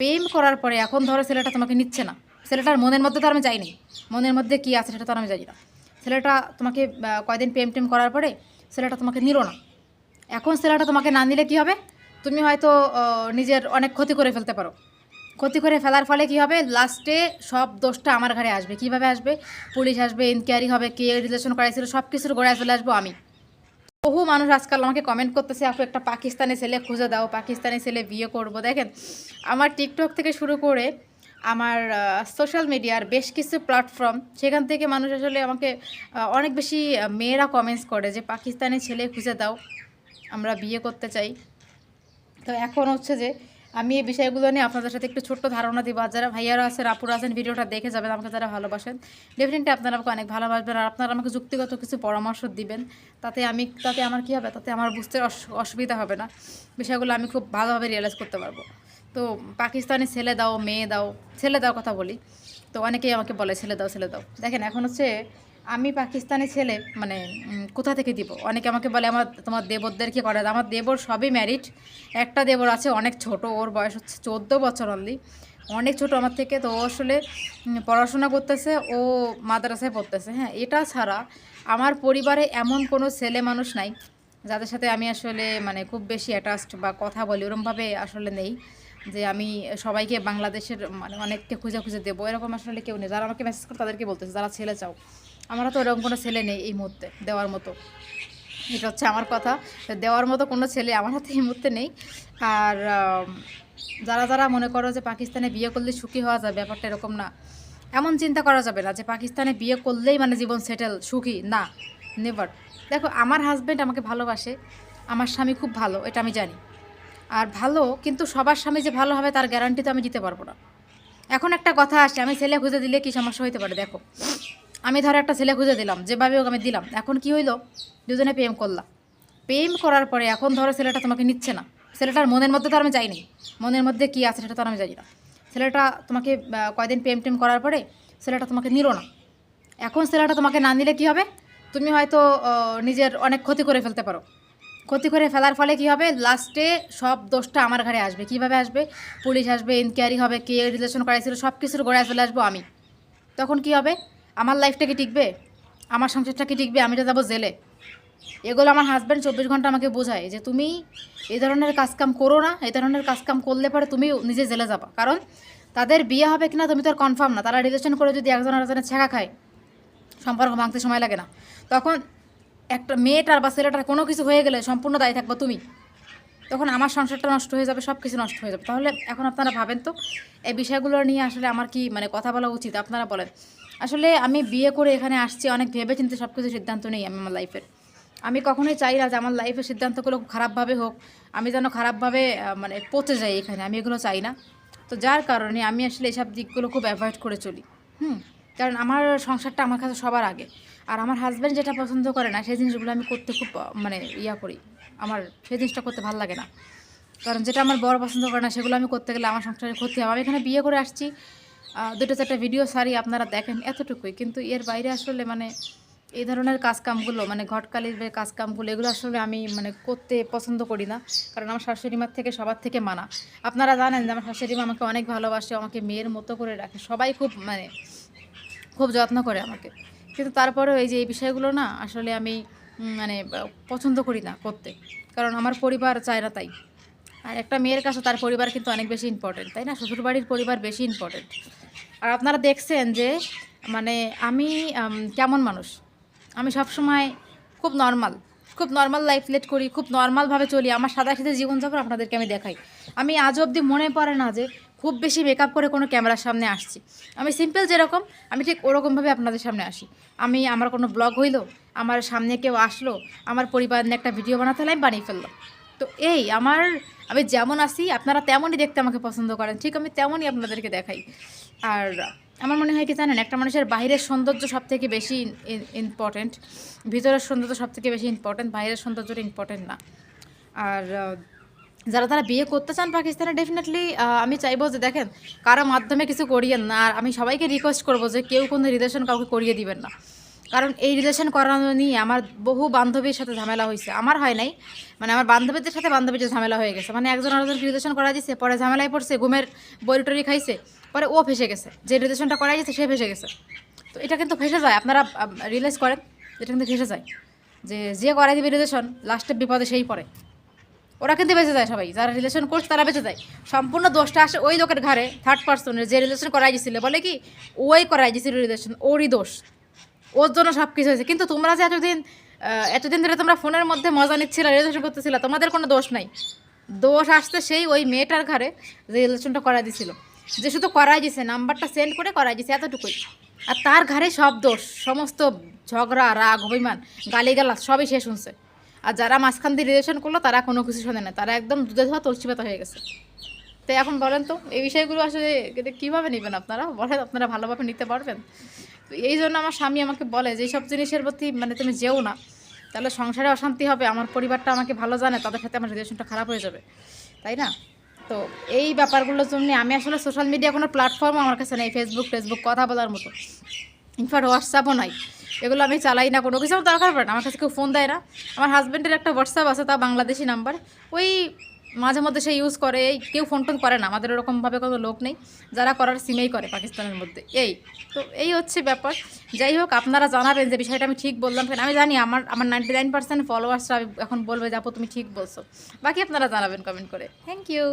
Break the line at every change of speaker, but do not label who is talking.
প্রেম করার পরে এখন ধরো ছেলেটা তোমাকে নিচ্ছে না। ছেলেটার মনের মধ্যে তো আমি যাইনি। মনের মধ্যে কী আছে সেটা তো আমি জানি না। ছেলেটা তোমাকে কয়দিন প্রেম টেম করার পরে ছেলেটা তোমাকে নিল না। এখন ছেলেটা তোমাকে না নিলে কী হবে? তুমি হয়তো নিজের অনেক ক্ষতি করে ফেলতে পারো। ক্ষতি করে ফেলার ফলে কি হবে? লাস্টে সব দোষটা আমার ঘরে আসবে। কীভাবে আসবে? পুলিশ আসবে ইনকোয়ারি হবে, কে রিলেশন করাইছিল সব কিছুর গোড়ায় চলে আসব আমি। বহু মানুষ আজকাল আমাকে কমেন্ট করতেছে আপু একটা পাকিস্তানি ছেলে খুঁজে দাও, পাকিস্তানি ছেলে বিয়ে করব। দেখেন, আমার টিকটক থেকে শুরু করে আমার সোশ্যাল মিডিয়ার বেশ কিছু প্ল্যাটফর্ম সেখান থেকে মানুষ আসলে আমাকে অনেক বেশি মেয়েরা কমেন্টস করে যে, পাকিস্তানি ছেলে খুঁজে দাও, আমরা বিয়ে করতে চাই। তো এখন হচ্ছে যে আমি এই বিষয়গুলো নিয়ে আপনাদের সাথে একটু ছোট্ট ধারণা দিব। আর যারা ভাইয়ারা আছেন, আপুরা আছেন, ভিডিওটা দেখে যাবেন, আমাকে যারা ভালোবাসেন ডেফিনেটলি আপনারা আমাকে অনেক ভালোবাসবেন আর আপনারা আমাকে যুক্তিগত কিছু পরামর্শ দিবেন। তাতে আমি, তাতে আমার কী হবে? তাতে আমার বুঝতে অস- অসুবিধা হবে না। বিষয়গুলো আমি খুব ভালোভাবে রিয়েলাইজ করতে পারব। তো পাকিস্তানি ছেলে দাও, মেয়ে দাও, ছেলে দাও কথা বলি। তো অনেকেই আমাকে বলে, ছেলে দাও ছেলে দাও। দেখেন, এখন হচ্ছে আমি পাকিস্তানি ছেলে মানে কোথা থেকে দিব? অনেকে আমাকে বলে, আমার, তোমার দেবরদেরকে করে। আমার দেবর সবই ম্যারিড একটা দেবর আছে, অনেক ছোট, ওর বয়স হচ্ছে চোদ্দ বছর অনলি অনেক ছোট আমার থেকে, তো ও আসলে পড়াশোনা করতেছে, ও মাদ্রাসায় পড়তেছে। হ্যাঁ এটা ছাড়া আমার পরিবারে এমন কোনো ছেলে মানুষ নাই, যাদের সাথে আমি আসলে মানে খুব বেশি অ্যাটাচড বা কথা বলি ওরমভাবে আসলে নেই যে আমি সবাইকে বাংলাদেশের মানে অনেককে খুঁজে খুঁজে দেবো। এরকম আসলে কেউ নেই। যারা আমাকে মেসেজ করে তাদেরকে বলতেছে, যারা ছেলে চাও। আমরা তো এরকম কোনো ছেলে নেই এই মুহূর্তে, দেওয়ার মতো। এটা হচ্ছে আমার কথা। দেওয়ার মতো কোনো ছেলে আমার হাতে এই মুহূর্তে নেই। আর যারা যারা মনে করো যে পাকিস্তানে বিয়ে করলে সুখী হওয়া যায়, ব্যাপারটা এরকম না। এমন চিন্তা করা যাবে না যে পাকিস্তানে বিয়ে করলেই মানে জীবন সেটেল সুখী। না নেভার দেখো, আমার হাজব্যান্ড আমাকে ভালোবাসে, আমার স্বামী খুব ভালো, এটা আমি জানি। আর ভালো, কিন্তু সবার স্বামী যে ভালো হবে তার গ্যারান্টি তো আমি দিতে পারব না। এখন একটা কথা আসে, আমি ছেলে খুঁজে দিলে কি সমস্যা হতে পারে? দেখো। আমি ধরো একটা ছেলে খুঁজে দিলাম, যেভাবে হোক আমি দিলাম। এখন কি হইল? দুজনে প্রেম করলাম প্রেম করার পরে এখন ধরো ছেলেটা তোমাকে নিচ্ছে না। ছেলেটার মনের মধ্যে তো আমি যাইনি। মনের মধ্যে কী আছে সেটা তো আমি জানি না। ছেলেটা তোমাকে কয়দিন প্রেম টেম করার পরে ছেলেটা তোমাকে নিল না। এখন ছেলেটা তোমাকে না নিলে কি হবে? তুমি হয়তো নিজের অনেক ক্ষতি করে ফেলতে পারো। ক্ষতি করে ফেলার ফলে কি হবে? লাস্টে সব দোষটা আমার ঘরে আসবে। কীভাবে আসবে? পুলিশ আসবে ইনকোয়ারি হবে, কে রিলেশন করাইছিল সব কিছুর গোড়ায় চলে আসব আমি। তখন কি হবে? আমার লাইফটা কি টিকবে? আমার সংসারটা কি টিকবে? আমি তো যাব জেলে। এগুলো আমার হাজব্যান্ড চব্বিশ ঘণ্টা আমাকে বোঝায় যে তুমি এই ধরনের কাজকাম করো না, এই ধরনের কাজকাম করলে পরে তুমি নিজে জেলে যাবা। কারণ তাদের বিয়ে হবে কিনা তুমি তো আর কনফার্ম না। তারা রিলেশন করে যদি একজন আরেকজনের ছেঁকা খায়, সম্পর্ক ভাঙতে সময় লাগে না। তখন একটা মেয়েটার বা ছেলেটার কোনো কিছু হয়ে গেলে সম্পূর্ণ দায়ী থাকব তুমি। তখন আমার সংসারটা নষ্ট হয়ে যাবে সব কিছু নষ্ট হয়ে যাবে। তাহলে এখন আপনারা ভাবেন তো, এই বিষয়গুলো নিয়ে আসলে আমার কি মানে কথা বলা উচিত? আপনারা বলেন। আসলে আমি বিয়ে করে এখানে আসছি, অনেক ভেবে চিন্তে সব কিছু সিদ্ধান্ত নেই আমি আমার লাইফের আমি কখনোই চাই না যে আমার লাইফের সিদ্ধান্তগুলো খারাপভাবে হোক। আমি যেন খারাপভাবে মানে পচে যাই এখানে, আমি এগুলো চাই না। তো যার কারণে আমি আসলে এসব দিকগুলো খুব অ্যাভয়েড করে চলি। হুম? কারণ আমার সংসারটা আমার কাছে সবার আগে। আর আমার হাজব্যান্ড যেটা পছন্দ করে না, সেই জিনিসগুলো আমি করতে খুব মানে ইয়া করি। আমার সেই জিনিসটা করতে ভালো লাগে না। কারণ যেটা আমার বড় পছন্দ করে না, সেগুলো আমি করতে গেলে আমার সংসারে ক্ষতি হবে। আমি এখানে বিয়ে করে আসছি। দুটো চারটা ভিডিও সারি আপনারা দেখেন এতটুকুই। কিন্তু এর বাইরে আসলে মানে এই ধরনের কাজকামগুলো মানে ঘটকালির কাজকামগুলো, এগুলো আসলে আমি মানে করতে পছন্দ করি না। কারণ আমার শাশুড়ি মার থেকে সবার থেকে মানা। আপনারা জানেন যে আমার শাশুড়ি মা আমাকে অনেক ভালোবাসে, আমাকে মেয়ের মতো করে রাখে। সবাই খুব মানে খুব যত্ন করে আমাকে। কিন্তু তারপরেও এই যে এই বিষয়গুলো না আসলে আমি মানে পছন্দ করি না করতে। কারণ আমার পরিবার চায় না তাই। আর একটা মেয়ের কাছে তার পরিবার কিন্তু অনেক বেশি ইম্পর্টেন্ট তাই না? শ্বশুরবাড়ির পরিবার বেশি ইম্পর্টেন্ট আর আপনারা দেখছেন যে মানে আমি কেমন মানুষ? আমি সব সময় খুব নর্মাল খুব নর্মাল লাইফ লিড করি, খুব নর্মালভাবে চলি, আমার সাদা সাথে জীবনযাপন আপনাদেরকে আমি দেখাই। আমি আজ অবধি মনে পড়ে না যে, খুব বেশি মেকআপ করে কোনো ক্যামেরার সামনে আসছি। আমি সিম্পল যেরকম, আমি ঠিক ওরকমভাবে আপনাদের সামনে আসি। আমি, আমার কোনো ব্লগ হইল, আমার সামনে কেউ আসলো, আমার পরিবার নিয়ে একটা ভিডিও বানাতে হলে আমি বানিয়ে ফেললাম। তো এই, আমার, আমি যেমন আসি আপনারা তেমনই দেখতে আমাকে পছন্দ করেন, ঠিক আমি তেমনই আপনাদেরকে দেখাই। আর আমার মনে হয় কি জানেন, একটা মানুষের বাইরের সৌন্দর্য সব থেকে বেশি ইম্পর্টেন্ট ভিতরের সৌন্দর্য সব থেকে বেশি ইম্পর্টেন্ট বাইরের সৌন্দর্যটা ইম্পর্টেন্ট না। আর যারা তারা বিয়ে করতে চান পাকিস্তানে ডেফিনেটলি আমি চাইব যে দেখেন, কারও মাধ্যমে কিছু করিয়েন না। আর আমি সবাইকে রিকোয়েস্ট করব যে কেউ কোনো রিলেশন কাউকে করিয়ে দিবেন না। কারণ এই রিলেশন করানো নিয়ে আমার বহু বান্ধবীর সাথে ঝামেলা হয়েছে আমার হয় নাই মানে আমার বান্ধবীদের সাথে বান্ধবীর ঝামেলা হয়ে গেছে। মানে একজন আরেকজনকে রিলেশন করা দিচ্ছে পরে ঝামেলায় পড়ছে, ঘুমের বড়ি খাইছে। পরে ও ফেসে গেছে। যে রিলেশনটা করা গেছে সে ফেসে গেছে। তো এটা কিন্তু ফেসে যায়। আপনারা রিয়েলাইজ করেন, এটা কিন্তু ফেসে যায়। যে যে করাই দিবে রিলেশন লাস্টে বিপদে সেই পড়ে। ওরা কিন্তু বেঁচে যায় সবাই। যারা রিলেশন করছে, তারা বেঁচে যায়। সম্পূর্ণ দোষটা আসে ওই লোকের ঘরে থার্ড পার্সনের যে রিলেশন করাই দিয়েছিল বলে কি, ওই করাই দিয়েছিল রিলেশন ওরই দোষ। ওর জন্য সব কিছু হয়েছে। কিন্তু তোমরা যে এতদিন এতদিন ধরে তোমরা ফোনের মধ্যে মজা নিচ্ছিলে রিলেশন করতেছিলে, তোমাদের কোনো দোষ নাই। দোষ আসতে সেই ওই মেয়েটার ঘরে যে রিলেশনটা করাই দিছিল। যে শুধু করাই দিছে, নাম্বারটা সেন্ড করে করাই দিছে এতটুকুই। আর তার ঘরে সব দোষ, সমস্ত ঝগড়া, রাগ, অভিমান, গালিগালাজ, সবই সে শুনছে। আর যারা মাঝখান দিয়ে রিলেশন করল, তারা কোনো কিছু শোনে না। তারা একদম দুধে ধোয়া তুলসী পাতা হয়ে গেছে। তো এখন বলেন তো, এই বিষয়গুলো আসলে কীভাবে নেবেন আপনারা? বলেন, আপনারা ভালোভাবে নিতে পারবেন? তো এই জন্য আমার স্বামী আমাকে বলে যে সব জিনিসের প্রতি মানে তুমি যেও না। তাহলে সংসারে অশান্তি হবে, আমার পরিবারটা আমাকে ভালো জানে, তাদের সাথে আমার রিলেশনটা খারাপ হয়ে যাবে। তাই না? তো এই ব্যাপারগুলোর জন্য আমি আসলে সোশ্যাল মিডিয়া কোনো প্ল্যাটফর্ম আমার কাছে নেই ফেসবুক ফেসবুক কথা বলার মতো। ইনফ্যাক্ট হোয়াটসঅ্যাপও নাই। এগুলো আমি চালাই না, কোনো কিছু আমার দরকার পড়ে না। আমার কাছে কেউ ফোন দেয় না। আমার হাজব্যান্ডের একটা হোয়াটসঅ্যাপ আছে, তা বাংলাদেশি নাম্বার ওই মাঝে মধ্যে সে ইউজ করে, এই কেউ ফোন টোন করে না। আমাদের ওরকমভাবে কোনো লোক নেই, যারা করার সিমেই করে পাকিস্তানের মধ্যে। এই, তো এই হচ্ছে ব্যাপার। যাই হোক, আপনারা জানাবেন যে বিষয়টা আমি ঠিক বললাম কেন। আমি জানি আমার আমার নাইনটি নাইন পার্সেন্ট ফলোয়ার্সরা এখন বলবে যাব তুমি ঠিক বলছো। বাকি আপনারা জানাবেন কমেন্ট করে। Thank you